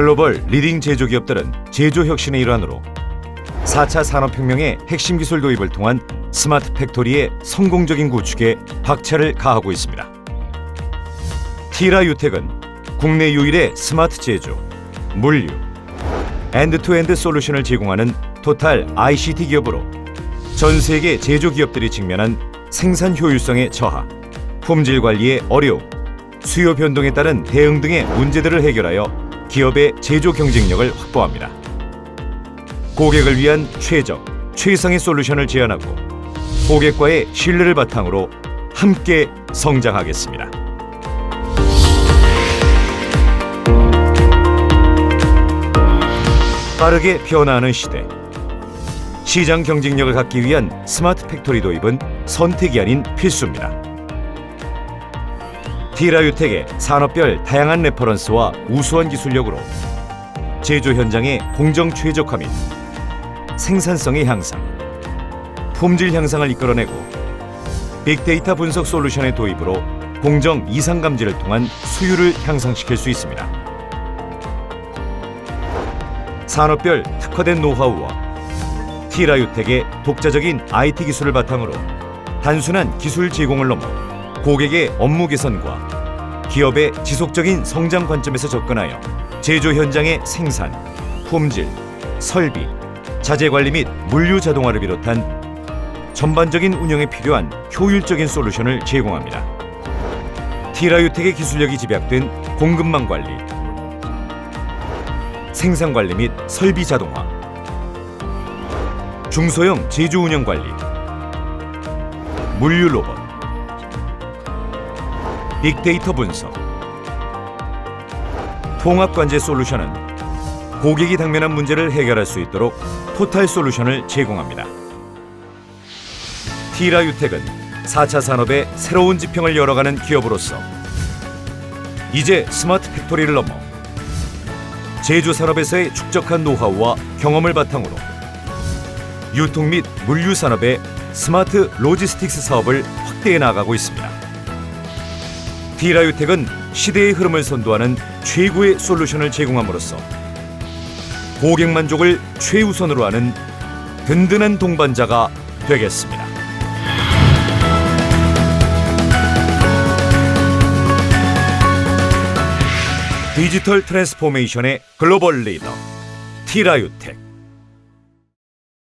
글로벌 리딩 제조기업들은 제조 혁신의 일환으로 4차 산업혁명의 핵심 기술 도입을 통한 스마트 팩토리의 성공적인 구축에 박차를 가하고 있습니다. 티라 유텍은 국내 유일의 스마트 제조, 물류, 엔드투엔드 솔루션을 제공하는 토탈 ICT 기업으로 전 세계 제조 기업들이 직면한 생산 효율성의 저하, 품질 관리의 어려움, 수요 변동에 따른 대응 등의 문제들을 해결하여 기업의 제조 경쟁력을 확보합니다. 고객을 위한 최적, 최상의 솔루션을 제안하고 고객과의 신뢰를 바탕으로 함께 성장하겠습니다. 빠르게 변화하는 시대. 시장 경쟁력을 갖기 위한 스마트 팩토리 도입은 선택이 아닌 필수입니다. 디라유텍의 산업별 다양한 레퍼런스와 우수한 기술력으로 제조 현장의 공정 최적화 및 생산성의 향상, 품질 향상을 이끌어내고 빅데이터 분석 솔루션의 도입으로 공정 이상 감지를 통한 수율을 향상시킬 수 있습니다. 산업별 특화된 노하우와 티라유텍의 독자적인 IT 기술을 바탕으로 단순한 기술 제공을 넘어 고객의 업무 개선과 기업의 지속적인 성장 관점에서 접근하여 제조 현장의 생산, 품질, 설비, 자재 관리 및 물류 자동화를 비롯한 전반적인 운영에 필요한 효율적인 솔루션을 제공합니다. 티라유텍의 기술력이 집약된 공급망 관리, 생산 관리 및 설비 자동화, 중소형 제조 운영 관리, 물류 로봇, 빅데이터 분석, 통합 관제 솔루션은 고객이 당면한 문제를 해결할 수 있도록 토탈 솔루션을 제공합니다. 티라유텍은 4차 산업의 새로운 지평을 열어가는 기업으로서 이제 스마트 팩토리를 넘어 제조 산업에서의 축적한 노하우와 경험을 바탕으로 유통 및 물류 산업의 스마트 로지스틱스 사업을 확대해 나가고 있습니다. 디라유텍은 시대의 흐름을 선도하는 최고의 솔루션을 제공함으로써 고객 만족을 최우선으로 하는 든든한 동반자가 되겠습니다. 디지털 트랜스포메이션의 글로벌 리더 티라유텍